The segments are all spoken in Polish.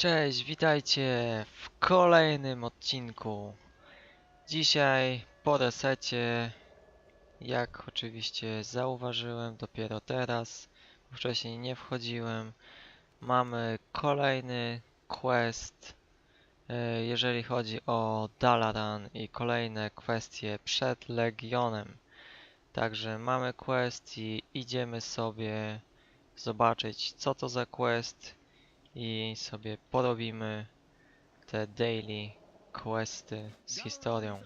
Cześć, witajcie w kolejnym odcinku. Dzisiaj po resecie, jak oczywiście zauważyłem dopiero teraz, wcześniej nie wchodziłem, mamy kolejny quest, e, jeżeli chodzi o Dalaran i kolejne kwestie przed Legionem. Także mamy quest i idziemy sobie zobaczyć co to za quest i sobie porobimy te daily questy z historią.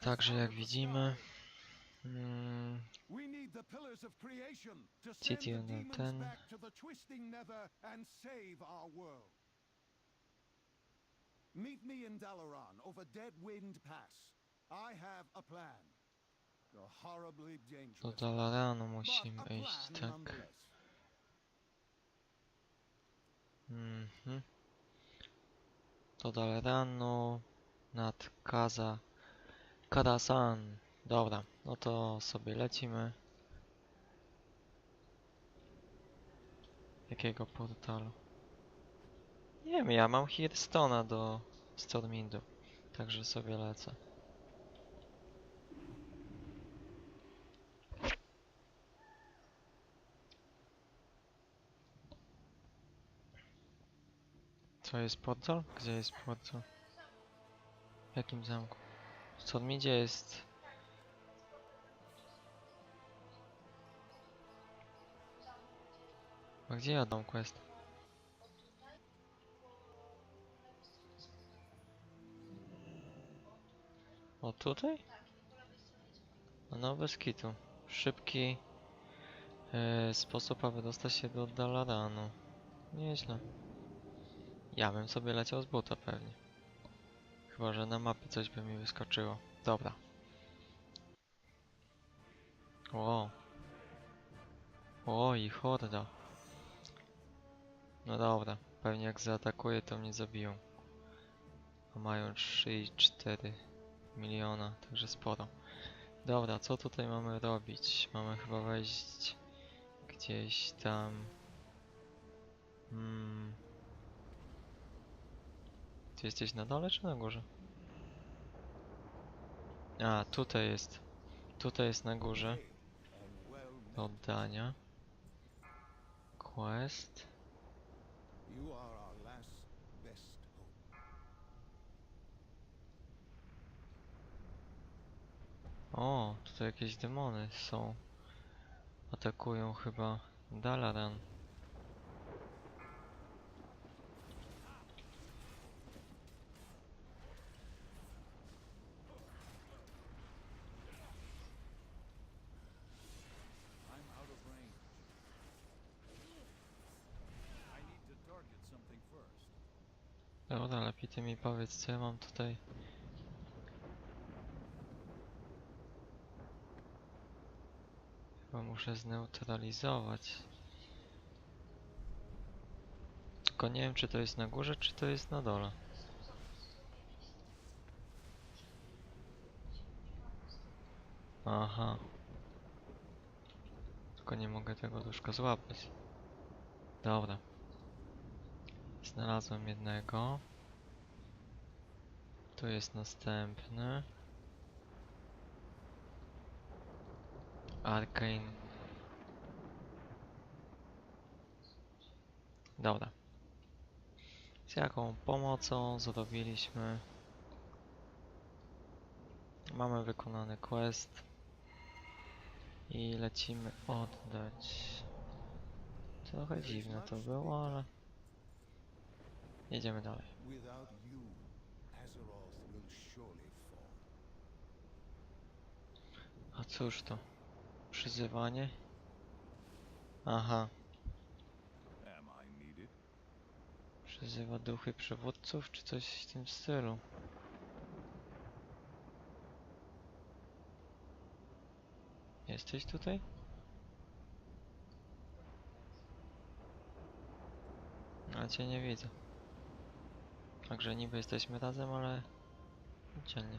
Także jak widzimy, mm, City. Meet me in Dalaran over Dead Wind Pass. I have a plan. You're horribly do dangerous. Dalaranu but musimy iść, tak? Mhm. Do Dalaranu nad Kaza... Karasan. Dobra, no to sobie lecimy. Jakiego portalu? Nie wiem, ja mam Hearthstone'a do Stormindu. Także sobie lecę. Co jest portal? Gdzie jest portal? W jakim zamku? W Stormindzie jest... A gdzie ja dam quest? O tutaj? No bez kitu. Szybki e, sposób, aby dostać się do Dalaranu. Nieźle. Ja bym sobie leciał z buta pewnie. Chyba, że na mapie coś by mi wyskoczyło. Dobra. O. O, i horda. No dobra, pewnie jak zaatakuję to mnie zabiją. A mają 3,4 miliona, także sporo. Dobra, co tutaj mamy robić? Mamy chyba wejść gdzieś tam. Hmm. Ty jesteś na dole czy na górze? A, tutaj jest. Tutaj jest na górze. Do oddania. Quest. O, tutaj jakieś demony są. Atakują chyba Dalaran. Dobra, lepiej ty mi powiedz, co ja mam tutaj. Chyba muszę zneutralizować. Tylko nie wiem, czy to jest na górze, czy to jest na dole. Aha. Tylko nie mogę tego duszka złapać. Dobra. Znalazłem jednego. Tu jest następny. Arcane. Dobra. Z jaką pomocą zrobiliśmy? Mamy wykonany quest. I lecimy oddać. Trochę dziwne to było, ale... Jedziemy dalej. A cóż to? Przyzywanie? Aha, przyzywa duchy przywódców, czy coś w tym stylu. Jesteś tutaj? A cię nie widzę. Także niby jesteśmy razem, ale... Dzielnie.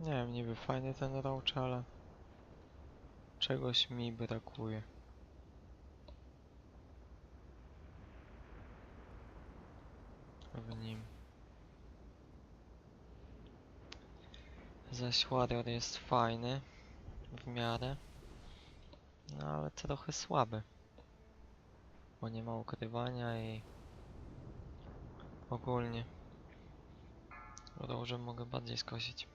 Nie wiem, niby fajny ten roach, ale czegoś mi brakuje. W nim. Zaś Warrior jest fajny w miarę, no ale trochę słaby, bo nie ma ukrywania i ogólnie Rożem mogę bardziej skosić.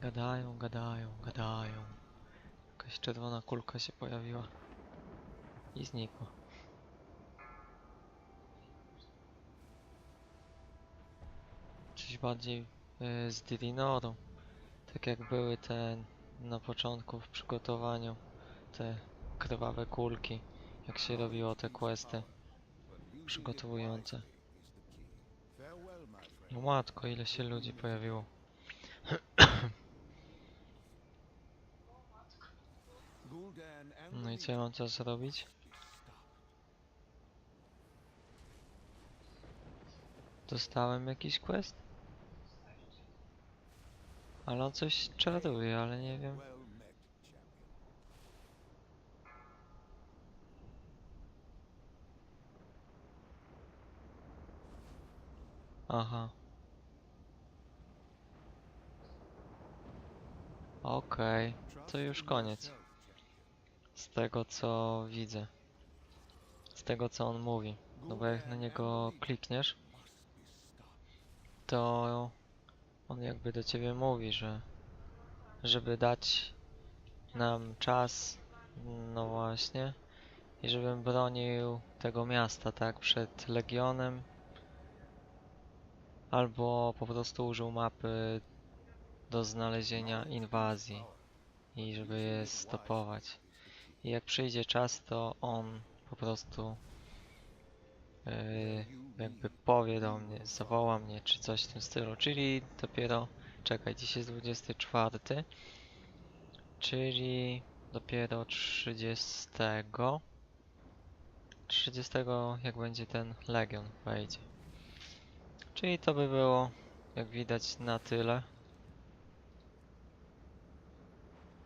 Gadają, gadają, gadają. Jakaś czerwona kulka się pojawiła i znikła. Coś bardziej y, z Dirinoru. Tak jak były te na początku w przygotowaniu. Te krwawe kulki. Jak się robiło te questy przygotowujące. No matko, ile się ludzi pojawiło. No i co ja mam teraz robić? Dostałem jakiś quest? Ale on coś czaruje, ale nie wiem. Aha. Okej, Trust to już koniec. Z tego co widzę. Z tego co on mówi. No bo jak na niego klikniesz, to on jakby do ciebie mówi, że żeby dać nam czas, no właśnie, i żebym bronił tego miasta, tak, przed Legionem, albo po prostu użył mapy do znalezienia inwazji i żeby je stopować. I jak przyjdzie czas, to on po prostu jakby powie do mnie, zawoła mnie, czy coś w tym stylu. Czyli dopiero, czekaj, dziś jest 24, czyli dopiero 30. 30 jak będzie ten Legion wejdzie. Czyli to by było, jak widać, na tyle.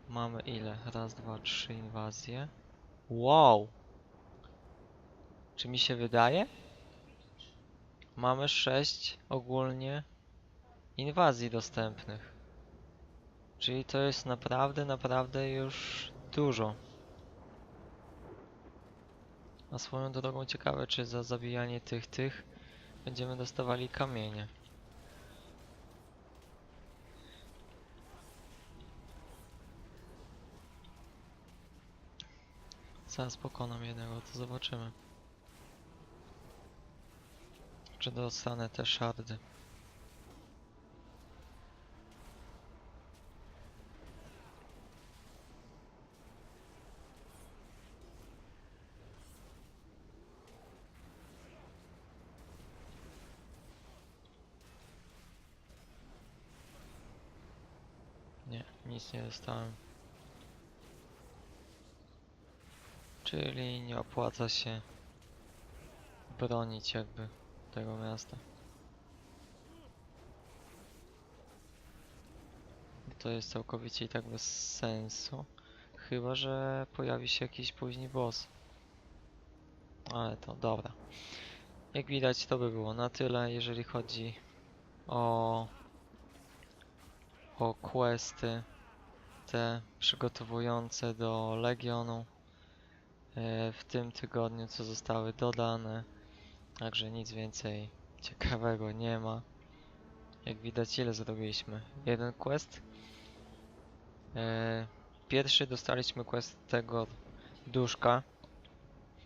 Mamy ile? Raz, dwa, trzy inwazje. Wow! Czy mi się wydaje? Mamy 6 ogólnie inwazji dostępnych. Czyli to jest naprawdę, naprawdę już dużo. A swoją drogą ciekawe, czy za zabijanie tych, tych będziemy dostawali kamienie. Zaraz pokonam jednego, to zobaczymy. Czy dostanę te szardy. Nie, nic nie dostałem. Czyli nie opłaca się bronić jakby tego miasta. To jest całkowicie i tak bez sensu. Chyba, że pojawi się jakiś później boss. Ale to dobra. Jak widać to by było na tyle, jeżeli chodzi o o questy te przygotowujące do Legionu e, w tym tygodniu, co zostały dodane. Także nic więcej ciekawego nie ma. Jak widać, ile zrobiliśmy? Jeden quest. E, Pierwszy dostaliśmy quest tego duszka,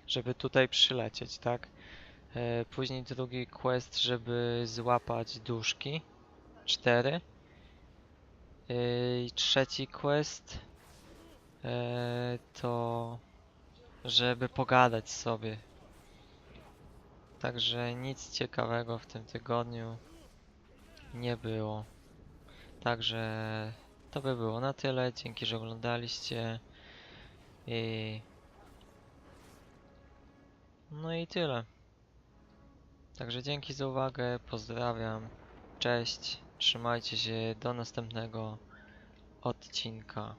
żeby tutaj przylecieć, tak? E, Później drugi quest, żeby złapać duszki. Cztery. Yy, I trzeci quest yy, to żeby pogadać sobie. Także nic ciekawego w tym tygodniu nie było. Także to by było na tyle. Dzięki, że oglądaliście. I No i tyle. Także dzięki za uwagę, pozdrawiam, cześć, trzymajcie się, do następnego odcinka.